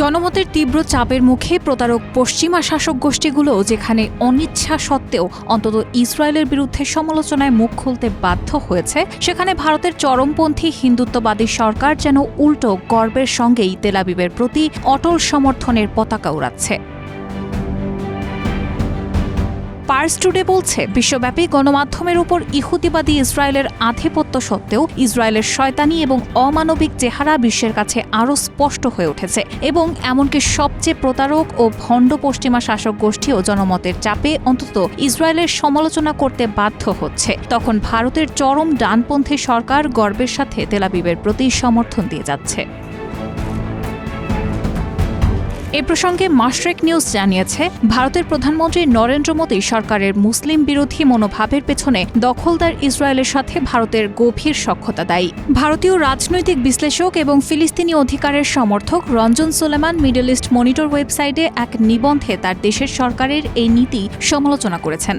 জনমতের তীব্র চাপের মুখে প্রতারক পশ্চিমা শাসক গোষ্ঠীগুলো যেখানে অনিচ্ছা সত্ত্বেও অন্তত ইসরায়েলের বিরুদ্ধে সমালোচনায় মুখ খুলতে বাধ্য হয়েছে, সেখানে ভারতের চরমপন্থী হিন্দুত্ববাদী সরকার যেন উল্টো গর্বের সঙ্গেই তেলাবিবের প্রতি অটল সমর্থনের পতাকা উড়াচ্ছে। পার্স টুডে বলছে, বিশ্বব্যাপী গণমাধ্যমের উপর ইহুদিবাদী ইসরায়েলের আধিপত্য সত্ত্বেও ইসরায়েলের শয়তানি এবং অমানবিক চেহারা বিশ্বের কাছে আরও স্পষ্ট হয়ে উঠেছে এবং এমনকি সবচেয়ে প্রতারক ও ভণ্ড পশ্চিমা শাসক গোষ্ঠীও জনমতের চাপে অন্তত ইসরায়েলের সমালোচনা করতে বাধ্য হচ্ছে। তখন ভারতের চরম ডানপন্থী সরকার গর্বের সাথে তেলাবিবের প্রতি সমর্থন দিয়ে যাচ্ছে। এ প্রসঙ্গে মাস্ট্রেক নিউজ জানিয়েছে, ভারতের প্রধানমন্ত্রী নরেন্দ্র মোদী সরকারের মুসলিম বিরোধী মনোভাবের পেছনে দখলদার ইসরায়েলের সাথে ভারতের গভীর সক্ষতা দায়ী। ভারতীয় রাজনৈতিক বিশ্লেষক এবং ফিলিস্তিনি অধিকারের সমর্থক Ranjan Soleman Middle East Monitor ওয়েবসাইটে এক নিবন্ধে তার দেশের সরকারের এই নীতি সমালোচনা করেছেন।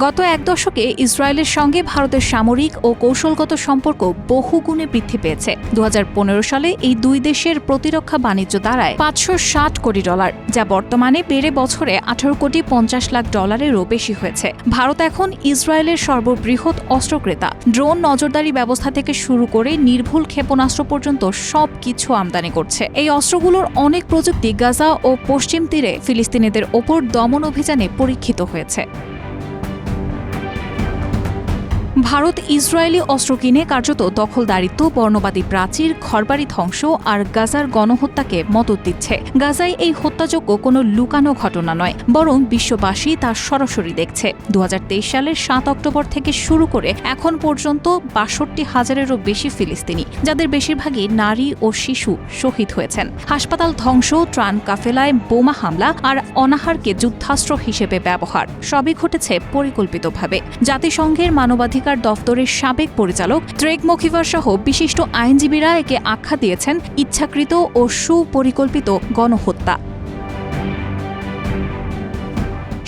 গত এক দশকে ইসরায়েলের সঙ্গে ভারতের সামরিক ও কৌশলগত সম্পর্ক বহুগুণে বৃদ্ধি পেয়েছে। দু হাজার পনেরো সালে এই দুই দেশের প্রতিরক্ষা বাণিজ্য দাঁড়ায় পাঁচশো ষাট কোটি ডলার, যা বর্তমানে বেড়ে বছরে আঠারো কোটি পঞ্চাশ লাখ ডলারেরও বেশি হয়েছে। ভারত এখন ইসরায়েলের সর্ববৃহৎ অস্ত্রক্রেতা। ড্রোন নজরদারি ব্যবস্থা থেকে শুরু করে নির্ভুল ক্ষেপণাস্ত্র পর্যন্ত সব কিছু আমদানি করছে। এই অস্ত্রগুলোর অনেক প্রযুক্তি গাজা ও পশ্চিম তীরে ফিলিস্তিনিদের ওপর দমন অভিযানে পরীক্ষিত হয়েছে। ভারত ইসরায়েলি অস্ত্র কিনে কার্যত দখলদারিত্ব, বর্ণবাদী প্রাচীর, ঘরবাড়ি ধ্বংস আর গাজার গণহত্যাকে মদত দিচ্ছে। গাজায় এই হত্যাযোগ্য কোনো লুকানো ঘটনা নয়, বরং বিশ্ববাসী তা সরাসরি দেখছে। দু হাজার তেইশ সালের সাত অক্টোবর থেকে শুরু করে এখন পর্যন্ত বাষট্টি হাজারেরও বেশি ফিলিস্তিনি, যাদের বেশিরভাগই নারী ও শিশু শহীদ হয়েছেন। হাসপাতাল ধ্বংস, ত্রাণ কাফেলায় বোমা হামলা আর অনাহারকে যুদ্ধাস্ত্র হিসেবে ব্যবহার, সবই ঘটেছে পরিকল্পিতভাবে। জাতিসংঘের মানবাধিকার দফতরের সাবেক পরিচালক ট্রেক মখিভার সহ বিশিষ্ট আইনজীবীরা একে আখ্যা দিয়েছেন ইচ্ছাকৃত ও সুপরিকল্পিত গণহত্যা।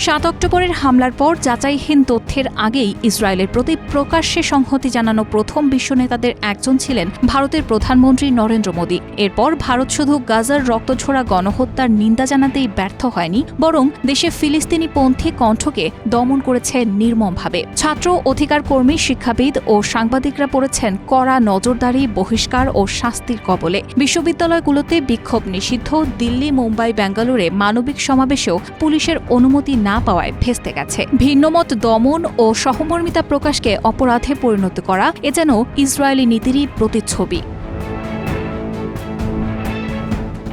সাত অক্টোবরের হামলার পর যাচাইহীন তথ্যের আগেই ইসরায়েলের প্রতি প্রকাশ্যে সংহতি জানানো প্রথম বিশ্ব নেতাদের একজন ছিলেন ভারতের প্রধানমন্ত্রী নরেন্দ্র মোদী। এরপর ভারত শুধু গাজার রক্তঝোড়া গণহত্যার নিন্দা জানাতেই ব্যর্থ হয়নি, বরং দেশে ফিলিস্তিনি পন্থী কণ্ঠকে দমন করেছে নির্মমভাবে। ছাত্র অধিকার কর্মী, শিক্ষাবিদ ও সাংবাদিকরা পড়েছেন কড়া নজরদারি, বহিষ্কার ও শাস্তির কবলে। বিশ্ববিদ্যালয়গুলোতে বিক্ষোভ নিষিদ্ধ, দিল্লি, মুম্বাই, ব্যাঙ্গালোরে মানবিক সমাবেশেও পুলিশের অনুমতি না পাওয়ায় ভেস্তে গেছে। ভিন্নমত দমন ও সহমর্মিতা প্রকাশকে অপরাধে পরিণত করা এ যেন ইসরায়েলি নীতিরই প্রতিচ্ছবি।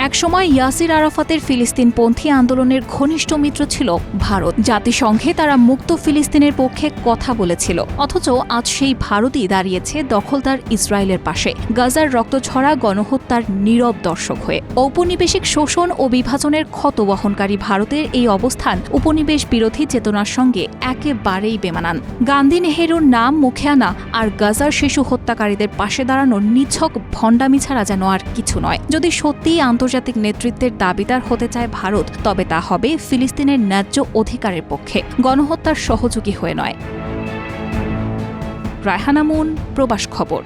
একসময় ইয়াসির আরাফাতের ফিলিস্তিনপন্থী আন্দোলনের ঘনিষ্ঠ মিত্র ছিল ভারত। জাতিসংঘে তারা মুক্ত ফিলিস্তিনের পক্ষে কথা বলেছিল। অথচ আজ সেই ভারতই দাঁড়িয়েছে দখলদার ইসরায়েলের পাশে। গাজার রক্তছড়া গণহত্যার নীরব দর্শক হয়ে। ঔপনিবেশিক শোষণ ও বিভাজনের ক্ষত বহনকারী ভারতের এই অবস্থান উপনিবেশ বিরোধী চেতনার সঙ্গে একেবারেই বেমানান। গান্ধী নেহেরুর নাম মুখে আনা আর গাজার শিশু হত্যাকারীদের পাশে দাঁড়ানোর নিছক ভণ্ডামি ছাড়া যেন আর কিছু নয়। যদি সত্যিই আন্তর্জাতিক নেতৃত্বের দাবিদার হতে চায় ভারত, তবে তা হবে ফিলিস্তিনের ন্যায্য অধিকারের পক্ষে গণহত্যার সহযোগী হয়ে নয়। রায়হানামুন প্রবাস খবর।